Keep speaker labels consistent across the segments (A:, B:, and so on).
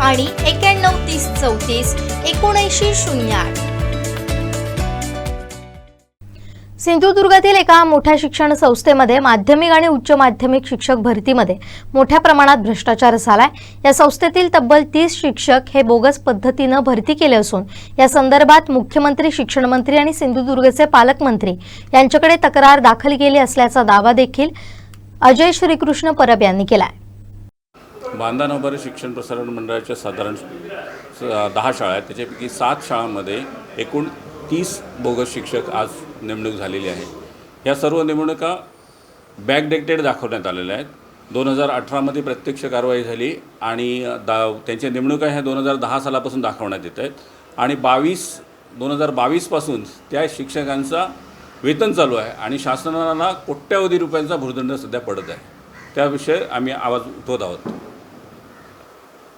A: आणि एक्याण्णव तीस चौतीस एकोणऐंशी शून्य आठ. सिंधुदुर्गातील एका मोठ्या शिक्षण संस्थेमध्ये माध्यमिक आणि उच्च माध्यमिक शिक्षक भरतीमध्ये मोठ्या प्रमाणात भ्रष्टाचार झालाय. या संस्थेतील तब्बल तीस शिक्षक हे बोगस पद्धतीनं भरती केले असून या संदर्भात मुख्यमंत्री शिक्षण मंत्री आणि सिंधुदुर्गचे पालकमंत्री यांच्याकडे तक्रार दाखल केली असल्याचा दावा देखील अजय श्रीकृष्ण परब यांनी केलाय.
B: बांधा शिक्षण प्रसारण मंडळाच्या साधारण स- दहा शाळा आहेत. त्याच्यापैकी सात शाळांमध्ये एकूण तीस बोगस शिक्षक आज नेमणूक झालेली आहे. या सर्व नेमणुका बॅकडेटेड दाखवण्यात आलेल्या आहेत. दोन हजार अठरामध्ये प्रत्यक्ष कारवाई झाली आणि दा त्यांच्या नेमणुका ह्या दोन हजार दहा सालापासून दाखवण्यात येत आहेत. आणि बावीस दोन हजार बावीसपासून त्या शिक्षकांचा वेतन चालू आहे आणि शासनाला कोट्यावधी रुपयांचा भूर्दंड सध्या पडत आहे. त्याविषयी आम्ही आवाज उठवत आहोत.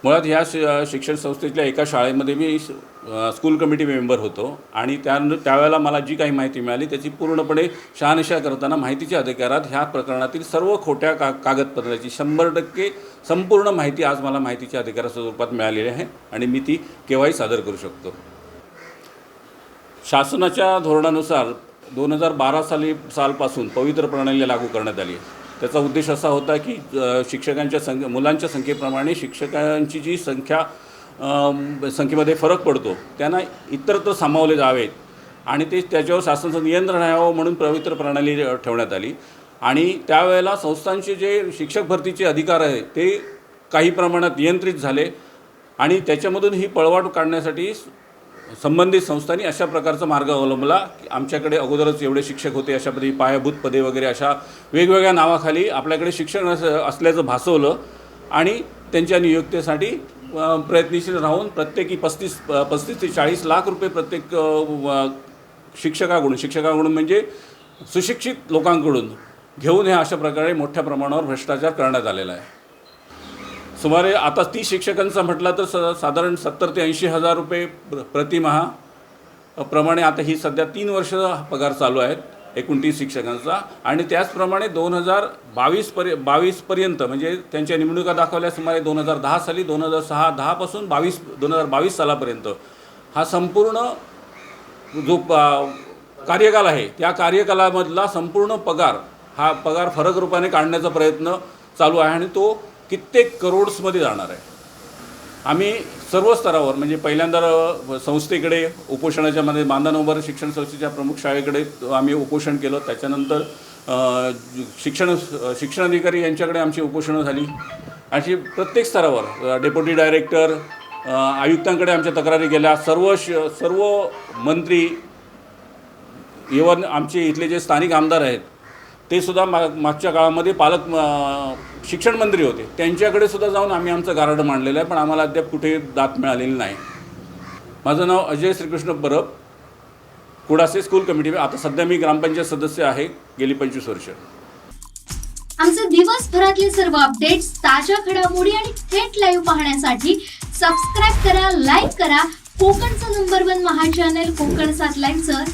B: मुळात ह्या शि शिक्षण संस्थेतल्या एका शाळेमध्ये मी स्कूल कमिटी मेंबर होतो आणि त्या त्यावेळेला मला जी काही माहिती मिळाली त्याची पूर्णपणे शहानिशा करताना माहितीच्या अधिकारात ह्या प्रकरणातील सर्व खोट्या का कागदपत्राची शंभर टक्के संपूर्ण माहिती आज मला माहितीच्या अधिकाराच्या स्वरूपात मिळालेली आहे आणि मी ती केव्हाही सादर करू शकतो. शासनाच्या धोरणानुसार दोन हजार बारा साली सालपासून पवित्र प्रणाली लागू करण्यात आली आहे. त्याचा उद्देश असा होता की शिक्षकांच्या संख्ये मुलांच्या संख्येप्रमाणे शिक्षकांची जी संख्या संख्येमध्ये फरक पडतो त्यांना इतरत्र सामावले जावेत आणि ते त्याच्यावर शासनाचं नियंत्रण राहावं म्हणून पवित्र प्रणाली ठेवण्यात आली. आणि त्यावेळेला संस्थांचे जे शिक्षक भरतीचे अधिकार आहे ते काही प्रमाणात नियंत्रित झाले आणि त्याच्यामधून ही पळवाट काढण्यासाठी संबंधित संस्थांनी अशा प्रकारचा मार्ग अवलंबला की आमच्याकडे अगोदरच एवढे शिक्षक होते अशा पद्धती पायाभूत पदे वगैरे अशा वेगवेगळ्या नावाखाली आपल्याकडे शिक्षण असं असल्याचं भासवलं आणि त्यांच्या नियुक्तीसाठी प्रयत्नशील राहून प्रत्येकी पस्तीस प- पस्तीस ते चाळीस लाख रुपये प्रत्येक शिक्षकाकडून शिक्षकाकडून म्हणजे सुशिक्षित लोकांकडून घेऊन हे अशा प्रकारे मोठ्या प्रमाणावर भ्रष्टाचार करण्यात आलेला आहे. सुमारे आता तीस शिक्षकांचा म्हटला तर स साधारण सत्तर ते ऐंशी हजार रुपये प्र प्रतिमहा. प्रमाणे आता ही सध्या तीन वर्ष पगार चालू आहेत एकोणतीस शिक्षकांचा. आणि त्याचप्रमाणे दोन हजार बावीस पर्य बावीसपर्यंत म्हणजे त्यांच्या निवडणुका दाखवल्या सुमारे दोन हजार दहा साली दोन हजार सहा दहापासून बावीस दोन हजार बावीस सालापर्यंत. हा संपूर्ण जो कार्यकाल आहे त्या कार्यकालामधला संपूर्ण पगार हा पगार फरक रूपाने काढण्याचा प्रयत्न चालू आहे. आणि तो कित्येक करोड्समध्ये जाणार आहे. आम्ही सर्व स्तरावर म्हणजे पहिल्यांदा संस्थेकडे उपोषणाच्या मध्ये मानधनोबर शिक्षण संस्थेच्या प्रमुख शाळेकडे आम्ही उपोषण केलं. त्याच्यानंतर शिक्षण शिक्षण अधिकारी यांच्याकडे आमची उपोषणं झाली. अशी प्रत्येक स्तरावर डेप्युटी डायरेक्टर आयुक्तांकडे आमच्या तक्रारी गेल्या. सर्व श सर्व मंत्री इवन आमचे इथले जे स्थानिक आमदार आहेत ते सुद्धा मा मागच्या काळामध्ये पालक शिक्षण मंत्री होते. त्यांच्याकडे सुद्धा जाऊन आम्ही आमचं गारड मांडलेलं आहे पण आम्हाला अद्याप कुठे दात मिळालेली नाही. माझं नाव अजय श्रीकृष्ण परब. कुडासे स्कूल कमिटी आता सध्या मी ग्रामपंचायत सदस्य आहे गेली पंचवीस वर्ष.
C: आमचे दिवसभरातले सर्व अपडेट्स ताज्या घडामोडी आणि थेट लाईव्ह पाहण्यासाठी सबस्क्राईब करा लाईक करा. कोकणचं नंबर वन महा चॅनल कोकण सात लाईनचं